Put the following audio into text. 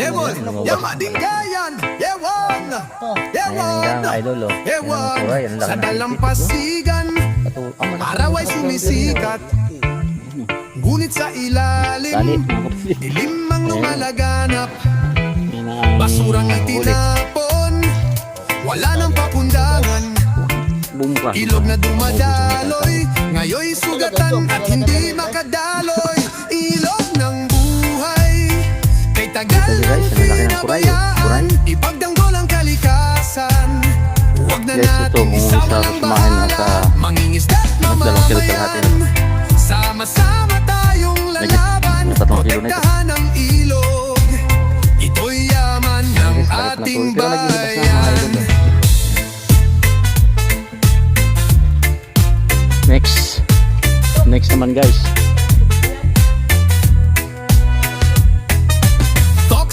Ewan, yaman din gayan, ewan, ewan, oh. Ewan, sa dalampasigan, malaki. Araway sumisikat. Ngunit sa ilalim. Dilim ang lumalaganap. Basurang itinapon. Wala nang papundangan. Ilog na dumadaloy. Ngayoy sugatan at hindi makadaloy tagal Ito, ng guys, ang laki ng kuray, oh. Pinabayaan Ipagdanggol ang kalikasan Huwag na Guys, ito, isa ng sumahin bahala sa- Mangingisda't dalawang kilo kalahati na. mamamayan Sama-sama tayong lalaban. Protektahan ang ilog Ito'y yaman ng ating bayan eh. Next. Next naman guys.